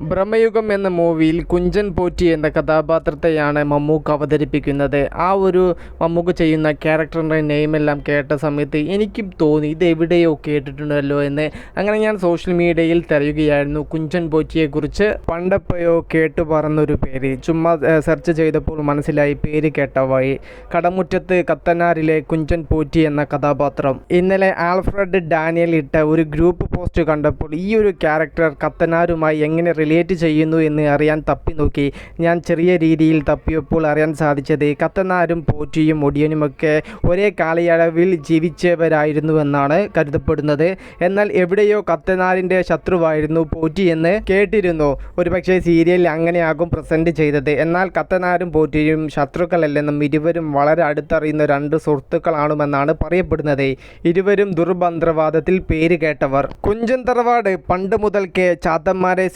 ബ്രഹ്മയുഗം എന്ന മൂവിയിൽ കുഞ്ചൻ പോറ്റി എന്ന കഥാപാത്രത്തെയാണ് മമ്മൂക്ക് അവതരിപ്പിക്കുന്നത്. ആ ഒരു മമ്മൂക്ക് ചെയ്യുന്ന ക്യാരക്ടറിന്റെ നെയിമെല്ലാം കേട്ട സമയത്ത് എനിക്കും തോന്നി ഇത് എവിടെയോ കേട്ടിട്ടുണ്ടല്ലോ എന്ന്. അങ്ങനെ ഞാൻ സോഷ്യൽ മീഡിയയിൽ തിരയുകയായിരുന്നു കുഞ്ചൻ പോറ്റിയെക്കുറിച്ച്. പണ്ടപ്പോയോ കേട്ടു പറഞ്ഞൊരു പേര്. ചുമ്മാ സെർച്ച് ചെയ്തപ്പോൾ മനസ്സിലായി പേര് കേട്ടവായി കടമുറ്റത്ത് കത്തനാറിലെ കുഞ്ചൻ പോറ്റി എന്ന കഥാപാത്രം. ഇന്നലെ ആൽഫ്രഡ് ഡാനിയൽ ഇട്ട ഒരു ഗ്രൂപ്പ് പോസ്റ്റ് കണ്ടപ്പോൾ ഈ ഒരു ക്യാരക്ടർ കത്തനാരുമായി എങ്ങനെ റിലേറ്റ് ചെയ്യുന്നു എന്ന് അറിയാൻ തപ്പി നോക്കി. ഞാൻ ചെറിയ രീതിയിൽ തപ്പിയപ്പോൾ അറിയാൻ സാധിച്ചത് കത്തനാരും പോറ്റിയും ഒടിയനുമൊക്കെ ഒരേ കാലയളവിൽ ജീവിച്ചവരായിരുന്നു എന്നാണ് കരുതപ്പെടുന്നത്. എന്നാൽ എവിടെയോ കത്തനാരിന്റെ ശത്രുവായിരുന്നു പോറ്റി എന്ന് കേട്ടിരുന്നു. ഒരുപക്ഷെ സീരിയലിൽ അങ്ങനെയാകും പ്രസന്റ് ചെയ്തത്. എന്നാൽ കത്തനാരും പോറ്റിയും ശത്രുക്കളല്ലെന്നും ഇരുവരും വളരെ അടുത്തറിയുന്ന രണ്ട് സുഹൃത്തുക്കളാണുമെന്നാണ് പറയപ്പെടുന്നത്. ഇരുവരും ദുർബന്ത്രവാദത്തിൽ പേര് കേട്ടവർ. കുഞ്ചൻ തറവാട് പണ്ട് മുതൽക്കേ ചാത്തന്മാരെ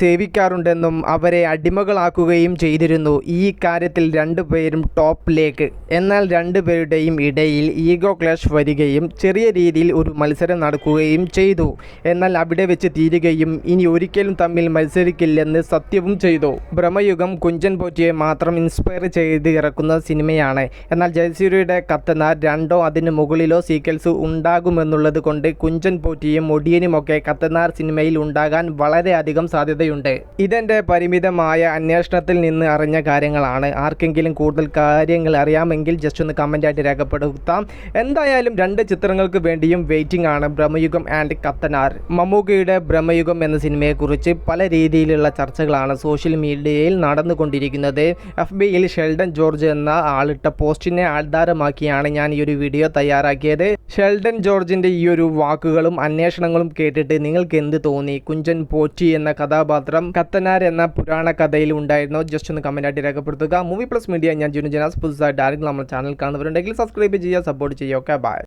സേവിക്കാറുണ്ടെന്നും അവരെ അടിമകളാക്കുകയും ചെയ്തിരുന്നു. ഈ കാര്യത്തിൽ രണ്ടുപേരും ടോപ്പിലേക്ക് എന്നാൽ രണ്ടുപേരുടെയും ഇടയിൽ ഈഗോ ക്ലാഷ് വരികയും ചെറിയ രീതിയിൽ ഒരു മത്സരം നടക്കുകയും ചെയ്തു. എന്നാൽ അവിടെ വെച്ച് തീരുകയും ഇനി ഒരിക്കലും തമ്മിൽ മത്സരിക്കില്ലെന്ന് സത്യവും ചെയ്തു. ബ്രഹ്മയുഗം കുഞ്ചൻ പോറ്റിയെ മാത്രം ഇൻസ്പയർ ചെയ്ത് ഇറക്കുന്ന സിനിമയാണ്. എന്നാൽ ജയസൂര്യയുടെ കത്തനാർ രണ്ടോ അതിന് മുകളിലോ സീക്വൽസ് ഉണ്ടാകുമെന്നുള്ളത് കൊണ്ട് കുഞ്ചൻ പോറ്റിയും ഒടിയനുമൊക്കെ കത്തനാർ സിനിമയിൽ ഉണ്ടാകാൻ വളരെയധികം സാധ്യതയുണ്ട്. ഇതെന്റെ പരിമിതമായ അന്വേഷണത്തിൽ നിന്ന് അറിഞ്ഞ കാര്യങ്ങളാണ്. ആർക്കെങ്കിലും കൂടുതൽ കാര്യങ്ങൾ അറിയാമെങ്കിൽ ജസ്റ്റ് ഒന്ന് കമന്റായിട്ട് രേഖപ്പെടുത്താം. എന്തായാലും രണ്ട് ചിത്രങ്ങൾക്ക് വേണ്ടിയും വെയിറ്റിംഗ് ആണ് ബ്രഹ്മയുഗം ആൻഡ് കത്തനാർ. മമ്മൂക്കയുടെ ബ്രഹ്മയുഗം എന്ന സിനിമയെക്കുറിച്ച് പല രീതിയിലുള്ള ചർച്ചകളാണ് സോഷ്യൽ മീഡിയയിൽ നടന്നുകൊണ്ടിരിക്കുന്നത്. എഫ് ബിയിൽ ഷെൽഡൻ ജോർജ് എന്ന ആളിട്ട പോസ്റ്റിനെ ആധാരമാക്കിയാണ് ഞാൻ ഈ ഒരു വീഡിയോ തയ്യാറാക്കിയത്. ഷെൽഡൻ ജോർജിന്റെ ഈ ഒരു വാക്കുകളും അന്വേഷണങ്ങളും കേട്ടിട്ട് നിങ്ങൾക്ക് എന്ത് തോന്നി? കുഞ്ചൻ പോറ്റി എന്ന കഥാപാത്രം കത്തനാർ എന്ന പുരാണ കഥയിൽ ഉണ്ടായിരുന്നോ. ജസ്റ്റ് ഒന്ന് കമന്റായിട്ട് രേഖപ്പെടുത്തുക. മൂവി പ്ലസ് മീഡിയ ഞാൻ ജുനു ജനാസ്. പുതുസായിട്ട് ആരെങ്കിലും നമ്മുടെ ചാനൽ കാണുന്നവരുണ്ടെങ്കിൽ സബ്സ്ക്രൈബ് ചെയ്യുക സപ്പോർട്ട് ചെയ്യുക. Okay bye